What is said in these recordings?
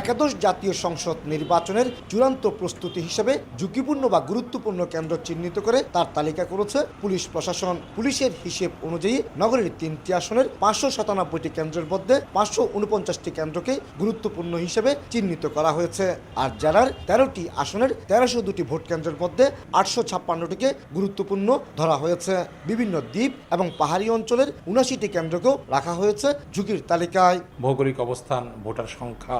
একাদশ জাতীয় সংসদ নির্বাচনের চূড়ান্ত প্রস্তুতি হিসেবে ঝুঁকিপূর্ণ বা গুরুত্বপূর্ণ কেন্দ্র চিহ্নিত করে তার তালিকা করেছে পুলিশ প্রশাসন। পুলিশের হিসেব অনুযায়ী নগরীর তিনটি আসনের পাঁচশো সাতানব্বইটি কেন্দ্রের মধ্যে পাঁচশো উনপঞ্চাশটি কেন্দ্রকে গুরুত্বপূর্ণ হিসেবে চিহ্নিত করা হয়েছে। আর জেলার তেরোটি আসনের তেরোশো দুটি ভোট কেন্দ্রের মধ্যে আটশো ছাপ্পান্নটিকে গুরুত্বপূর্ণ ধরা হয়েছে। বিভিন্ন দ্বীপ এবং পাহাড়ি অঞ্চলের উনাশিটি কেন্দ্রকেও রাখা হয়েছে ঝুঁকির তালিকায়। ভৌগোলিক অবস্থান, ভোটার সংখ্যা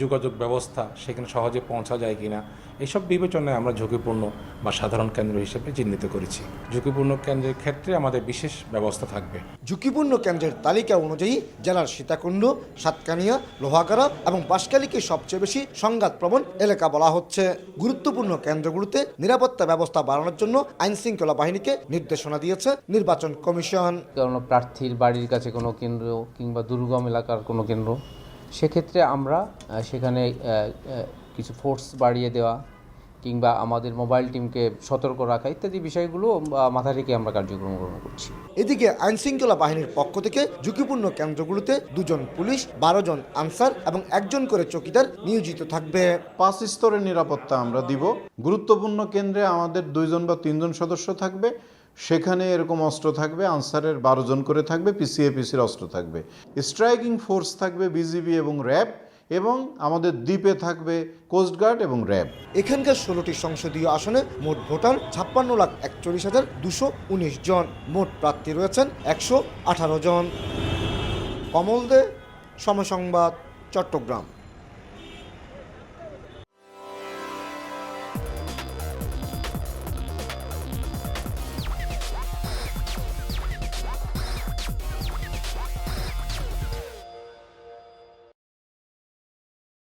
যোগাযোগ ব্যবস্থা সেখানে সহজে পৌঁছা যায় কিনা এইসব বিবেচনায় আমরা ঝুঁকিপূর্ণ বা সাধারণ কেন্দ্র হিসেবে চিহ্নিত করেছি। ঝুঁকিপূর্ণ কেন্দ্রের ক্ষেত্রে আমাদের বিশেষ ব্যবস্থা থাকবে। ঝুঁকিপূর্ণ কেন্দ্রের তালিকা অনুযায়ী জেলার সীতাকুণ্ড সাতকানিয়া লোহাগাড়া এবং বাঁশখালীকে সবচেয়ে বেশি সংঘাতপ্রবণ এলাকা বলা হচ্ছে। গুরুত্বপূর্ণ কেন্দ্রগুলোতে নিরাপত্তা ব্যবস্থা বাড়ানোর জন্য আইন শৃঙ্খলা বাহিনীকে নির্দেশনা দিয়েছে নির্বাচন কমিশন। কোনো প্রার্থীর বাড়ির কাছে কোনো কেন্দ্র কিংবা দুর্গম এলাকার কোনো কেন্দ্র সেক্ষেত্রে আমরা সেখানে কিছু ফোর্স বাড়িয়ে দেওয়া কিংবা আমাদের মোবাইল টিমকে সতর্ক রাখা ইত্যাদি বিষয়গুলো মাথায় রেখে আমরা কার্যক্রম গ্রহণ করছি। এদিকে আইন শৃঙ্খলা বাহিনীর পক্ষ থেকে ঝুঁকিপূর্ণ কেন্দ্রগুলোতে দুজন পুলিশ বারো জন আনসার এবং একজন করে চকিদার নিয়োজিত থাকবে। পাঁচ স্তরের নিরাপত্তা আমরা দিব। গুরুত্বপূর্ণ কেন্দ্রে আমাদের দুইজন বা তিনজন সদস্য থাকবে। সেখানে এরকম অস্ত্র থাকবে, আনসারের বারো জন করে থাকবে, পিসিএ, পিসির অস্ত্র থাকবে। স্ট্রাইকিং ফোর্স থাকবে বিজিবি এবং র্যাব এবং আমাদের দ্বীপে থাকবে কোস্টগার্ড এবং র্যাব। এখানকার ষোলোটি সংসদীয় আসনে মোট ভোটার ছাপ্পান্ন লাখ একচল্লিশ হাজার দুশো উনিশ জন। মোট প্রার্থী রয়েছেন একশো আঠারো জন। কমল দে সময় সংবাদ চট্টগ্রাম।